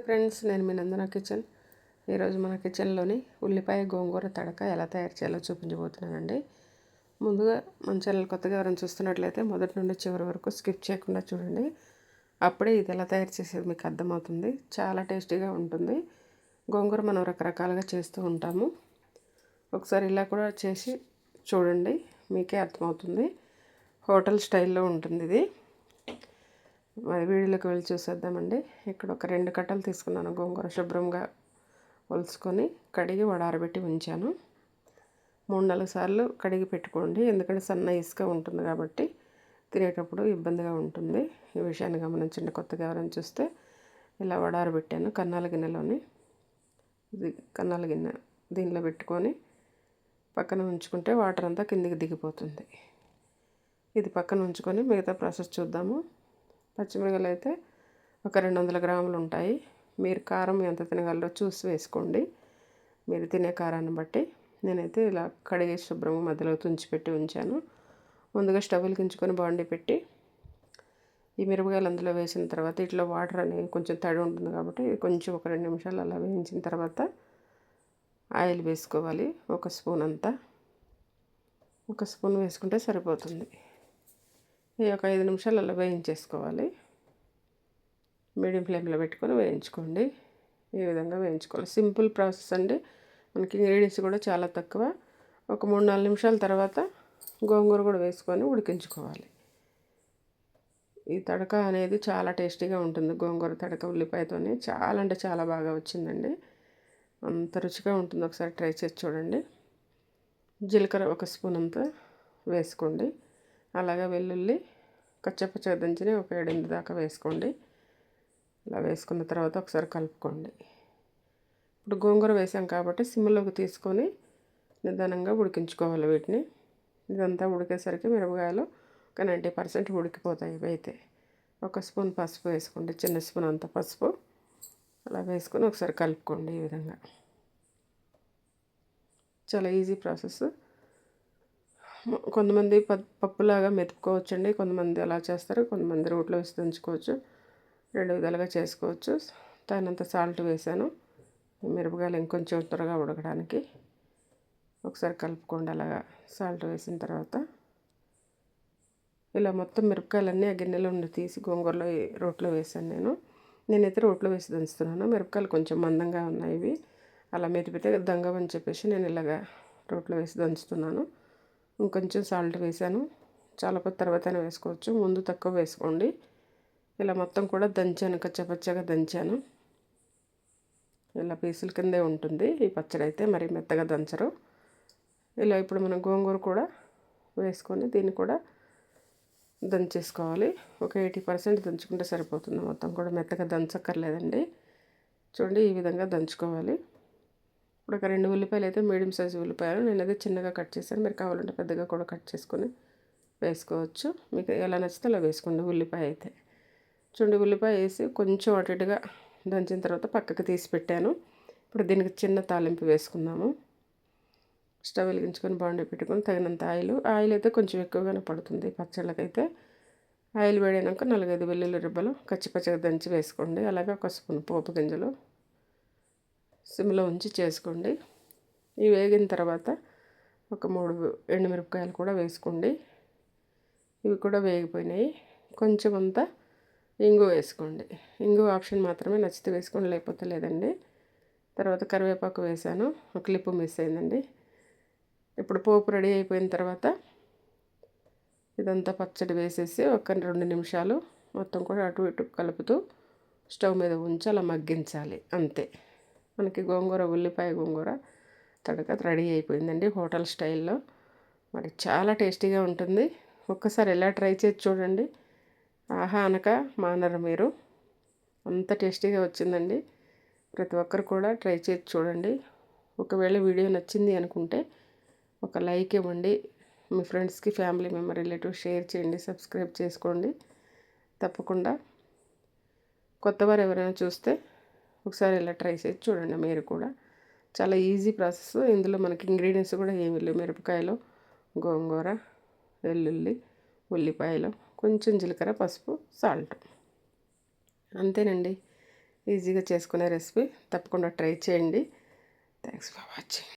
Friends నేను మీ నందన kitchen. ఈరోజు మన కిచెన్లోని ఉల్లిపాయ గోంగూర తడక ఎలా తయారు చేయాలో చూపించబోతున్నానండి. ముందుగా మన ఛానల్ కొత్తగా ఎవరైనా చూస్తున్నట్లయితే మొదటి నుండి చివరి వరకు స్కిప్ చేయకుండా చూడండి. అప్పుడే ఇది ఎలా తయారు చేసేది మీకు అర్థమవుతుంది. చాలా టేస్టీగా ఉంటుంది. గోంగూర మనం రకరకాలుగా చేస్తూ ఉంటాము. ఒకసారి ఇలా కూడా చేసి చూడండి మీకే అర్థమవుతుంది. హోటల్ స్టైల్లో ఉంటుంది ఇది. మరి వీడియోలోకి వెళ్ళి చూసేద్దామండి. ఇక్కడ ఒక రెండు కట్టలు తీసుకున్నాను. గోంగూర శుభ్రంగా ఒలుచుకొని కడిగి వడారబెట్టి ఉంచాను. మూడు నాలుగు సార్లు కడిగి పెట్టుకోండి. ఎందుకంటే సన్న ఇసుక ఉంటుంది కాబట్టి తినేటప్పుడు ఇబ్బందిగా ఉంటుంది. ఈ విషయాన్ని గమనించండి. కొత్తగా ఎవరైనా చూస్తే ఇలా వడారబెట్టాను కన్నాల గిన్నెలోని ఇది కన్నాల గిన్నె దీనిలో పెట్టుకొని పక్కన ఉంచుకుంటే వాటర్ అంతా కిందికి దిగిపోతుంది. ఇది పక్కన ఉంచుకొని మిగతా ప్రాసెస్ చూద్దాము. పచ్చిమిరపకాయలు అయితే ఒక రెండు వందల గ్రాములు ఉంటాయి మీరు కారం ఎంత తినగలరో చూసి వేసుకోండి. మీరు తినే కారాన్ని బట్టి నేనైతే ఇలా కడిగే శుభ్రంగా మధ్యలో తుంచిపెట్టి ఉంచాను. ముందుగా స్టవ్ వెలిగించుకొని బాండి పెట్టి ఈ మిరపకాయలు అందులో వేసిన తర్వాత ఇట్లా వాటర్ అనేది కొంచెం తడి ఉంటుంది కాబట్టి కొంచెం ఒక రెండు నిమిషాలు అలా వేయించిన తర్వాత ఆయిల్ వేసుకోవాలి. ఒక స్పూన్ అంతా. ఒక స్పూన్ వేసుకుంటే సరిపోతుంది. ఈ ఒక ఐదు నిమిషాలు అలా వేయించేసుకోవాలి. మీడియం ఫ్లేమ్లో పెట్టుకొని వేయించుకోండి. ఈ విధంగా వేయించుకోవాలి. సింపుల్ ప్రాసెస్ అండి. మనకి ఇంగ్రీడియంట్స్ కూడా చాలా తక్కువ. ఒక మూడు నాలుగు నిమిషాల తర్వాత గోంగూర కూడా వేసుకొని ఉడికించుకోవాలి. ఈ తడక అనేది చాలా టేస్టీగా ఉంటుంది. గోంగూర తడక ఉల్లిపాయతోనే చాలా అంటే చాలా బాగా వచ్చిందండి. అంత రుచిగా ఉంటుంది. ఒకసారి ట్రై చేసి చూడండి. జీలకర్ర ఒక స్పూన్ అంతా వేసుకోండి. అలాగే వెల్లుల్లి కచ్చపచ్చగా దంచిన ఒక ఏడెనిమిది దాకా వేసుకోండి. ఇలా వేసుకున్న తర్వాత ఒకసారి కలుపుకోండి. ఇప్పుడు గోంగూర వేసాం కాబట్టి సిమ్లోకి తీసుకొని నిదానంగా ఉడికించుకోవాలి వీటిని. ఇదంతా ఉడికేసరికి మిరపకాయలు ఒక నైంటీ పర్సెంట్ ఉడికిపోతాయి ఇవి అయితే ఒక స్పూన్ పసుపు వేసుకోండి చిన్న స్పూన్ అంత పసుపు. అలా వేసుకొని ఒకసారి కలుపుకోండి ఈ విధంగా. చాలా ఈజీ ప్రాసెస్. కొంతమంది పప్పులాగా మెతుక్కోవచ్చండి. కొంతమంది అలా చేస్తారు. కొంతమంది రోట్లో వేసి దంచుకోవచ్చు. రెండు విధాలుగా చేసుకోవచ్చు. తగినంత సాల్ట్ వేసాను. మిరపకాయలు ఇంకొంచెం త్వరగా ఉడకడానికి. ఒకసారి కలుపుకోండి. అలాగా సాల్ట్ వేసిన తర్వాత ఇలా మొత్తం మిరపకాయలన్నీ ఆ గిన్నెలో ఉండి తీసి గోంగూరలో రోట్లో వేసాను నేను. నేనైతే రోట్లో వేసి దంచుతున్నాను. మిరపకాయలు కొంచెం మందంగా ఉన్నాయి ఇవి. అలా మెతిపితే దంగమని చెప్పేసి నేను ఇలాగా రోట్లో వేసి దంచుతున్నాను. ఇంకొంచెం సాల్ట్ వేసాను. చాలా తర్వాత వేసుకోవచ్చు. ముందు తక్కువ వేసుకోండి. ఇలా మొత్తం కూడా దంచాను. కచ్చపచ్చగా దంచాను. ఇలా పీసుల కిందే ఉంటుంది. ఈ పచ్చడి అయితే మరి మెత్తగా దంచరు. ఇలా ఇప్పుడు మనం గోంగూర కూడా వేసుకొని దీన్ని కూడా దంచేసుకోవాలి. ఒక ఎయిటీ పర్సెంట్ దంచుకుంటే సరిపోతుంది. మొత్తం కూడా మెత్తగా దంచక్కర్లేదండి. చూడండి ఈ విధంగా దంచుకోవాలి. ఇప్పుడు ఒక రెండు ఉల్లిపాయలు అయితే మీడియం సైజు ఉల్లిపాయలు. నేను అయితే చిన్నగా కట్ చేశాను. మీరు కావాలంటే పెద్దగా కూడా కట్ చేసుకొని వేసుకోవచ్చు. మీకు ఎలా నచ్చితే అలా వేసుకోండి ఉల్లిపాయ అయితే. చూడండి ఉల్లిపాయ వేసి కొంచెం అటు ఇటుగా దంచిన తర్వాత పక్కకు తీసి పెట్టాను. ఇప్పుడు దీనికి చిన్న తాలింపు వేసుకుందాము. స్టవ్ వెలిగించుకొని బాండి పెట్టుకొని తగినంత ఆయిల్. ఆయిల్ అయితే కొంచెం ఎక్కువగానే పడుతుంది పచ్చళ్ళకైతే. ఆయిల్ వేడైనాక నాలుగైదు వెల్లుల్లి రిబ్బలు కచ్చిపచ్చగా దంచి వేసుకోండి. అలాగే ఒక స్పూన్ పోపు గింజలు సిమ్లో ఉంచి చేసుకోండి. ఇవి వేగిన తర్వాత ఒక మూడు ఎండుమిరపకాయలు కూడా వేసుకోండి. ఇవి కూడా వేగిపోయినాయి. కొంచెం అంతా ఇంగు వేసుకోండి. ఇంగు ఆప్షన్ మాత్రమే నచ్చితే వేసుకోండి లేకపోతే లేదండి. తర్వాత కరివేపాకు వేసాను. ఒక క్లిప్ మిస్ అయిందండి. ఇప్పుడు పోపు రెడీ అయిపోయిన తర్వాత ఇదంతా పచ్చడి వేసేసి ఒక రెండు నిమిషాలు మొత్తం కూడా అటు ఇటు కలుపుతూ స్టవ్ మీద ఉంచి అలా మగ్గించాలి. అంతే. మనకి గోంగూర ఉల్లిపాయ గోంగూర తడక రెడీ అయిపోయిందండి హోటల్ స్టైల్లో. మరి చాలా టేస్టీగా ఉంటుంది. ఒక్కసారి ఎలా ట్రై చేసి చూడండి. ఆహా అనక మానరు మీరు. అంత టేస్టీగా వచ్చిందండి. ప్రతి ఒక్కరు కూడా ట్రై చేసి చూడండి. ఒకవేళ వీడియో నచ్చింది అనుకుంటే ఒక లైక్ ఇవ్వండి. మీ ఫ్రెండ్స్కి ఫ్యామిలీ మెంబర్ రిలేటివ్ షేర్ చేయండి సబ్స్క్రైబ్ చేసుకోండి. తప్పకుండా కొత్తవారు ఎవరైనా చూస్తే ఒకసారి ఇలా ట్రై చేసి చూడండి మీరు కూడా. చాలా ఈజీ ప్రాసెస్. ఇందులో మనకి ఇంగ్రీడియంట్స్ కూడా ఏమి లేవు. మిరపకాయలు గోంగూర వెల్లుల్లి ఉల్లిపాయలు కొంచెం జీలకర్ర పసుపు సాల్ట్. అంతేనండి. ఈజీగా చేసుకునే రెసిపీ. తప్పకుండా ట్రై చేయండి. Thanks for watching.